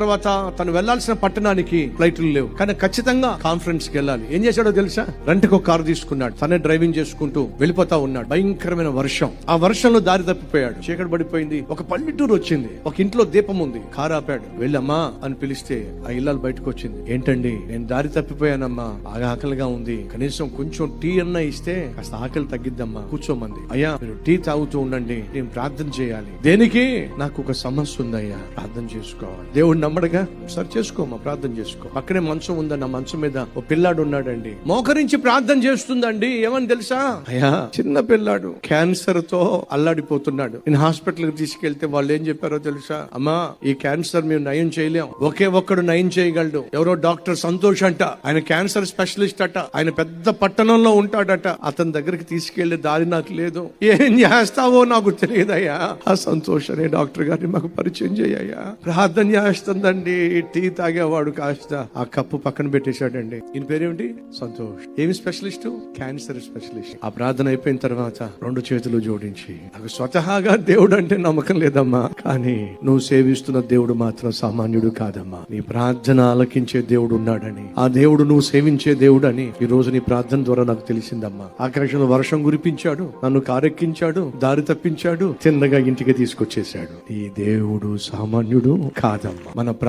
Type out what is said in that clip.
తర్వాత తను వెళ్ళాల్సిన పట్టణానికి ఫ్లైట్లు లేవు. కానీ ఖచ్చితంగా కాన్ఫరెన్స్కి వెళ్ళాలి. ఏం చేశాడో తెలుసా? రెంట్ ఒక కారు తీసుకున్నాడు. తనే డ్రైవింగ్ చేసుకుంటూ వెళ్ళిపోతా ఉన్నాడు. భయంకరమైన వర్షం. ఆ వర్షంలో దారి తప్పిపోయాడు. చీకటి పడిపోయింది. ఒక పల్లెటూరు వచ్చింది. ఒక ఇంట్లో దీపం ఉంది. కారు ఆపాడు. వెళ్ళమ్మా అని పిలిస్తే ఆ ఇల్లాలు బయటకు వచ్చింది. ఏంటండి? నేను దారి తప్పిపోయానమ్మా. బాగా ఆకలిగా ఉంది. కనీసం కొంచెం టీ అన్న ఇస్తే కాస్త ఆకలి తగ్గిద్దమ్మా. కూర్చోమంది. అయ్యా మీరు టీ తాగుతూ ఉండండి. నేను ప్రార్థన చేయాలి. దేనికి? నాకు ఒక సమస్య ఉందయ్యా. ప్రార్థన చేసుకోవాలి. దేవుడు నమ్మడుగా సరి చేసుకోమా ప్రార్థన చేసుకో. పక్కనే మంచం ఉందన్న మంచం మీద ఓ పిల్లాడు ఉన్నాడండి. మోకరించి ప్రార్థన చేస్తుందండి ఏమని తెలుసా? అయ్యా చిన్న పిల్లాడు క్యాన్సర్తో అల్లాడిపోతున్నాడు. నేను హాస్పిటల్కి తీసుకెళ్తే వాళ్ళు ఏం చెప్పారో తెలుసా? అమ్మా ఈ క్యాన్సర్ మేము నయం చేయలేం. ఒకే ఒక్కడు నయం చేయగలడు. ఎవరో డాక్టర్ సంతోష్ అంట. ఆయన క్యాన్సర్ స్పెషలిస్ట్ అట. ఆయన పెద్ద పట్టణంలో ఉంటాడట. అతని దగ్గరికి తీసుకెళ్ళే దారి నాకు లేదు. ఏం చేస్తావో నాకు తెలియదయ్యా. ఆ సంతోష్ అనే డాక్టర్ గారిని మాకు పరిచయం చేయ ప్రార్థన ఉందండి. టీ తాగేవాడు కాస్త ఆ కప్పు పక్కన పెట్టేశాడండి. ఈయన పేరేమిటి? సంతోష్. ఏమి స్పెషలిస్ట్? Cancer specialist. ఆ ప్రార్థన అయిపోయిన తర్వాత రెండు చేతులు జోడించి నాకు స్వతహాగా దేవుడు అంటే నమ్మకం లేదమ్మా. కానీ నువ్వు సేవిస్తున్న దేవుడు మాత్రం సామాన్యుడు కాదమ్మా. నీ ప్రార్థన ఆలకించే దేవుడు ఉన్నాడని ఆ దేవుడు నువ్వు సేవించే దేవుడు అని ఈ రోజు నీ ప్రార్థన ద్వారా నాకు తెలిసిందమ్మా. ఆకాశంలో వర్షం కురిపించాడు నన్ను కారెక్కించాడు దారి తప్పించాడు తిన్నగా ఇంటికి తీసుకొచ్చేశాడు. ఈ దేవుడు సామాన్యుడు కాదమ్మా. మన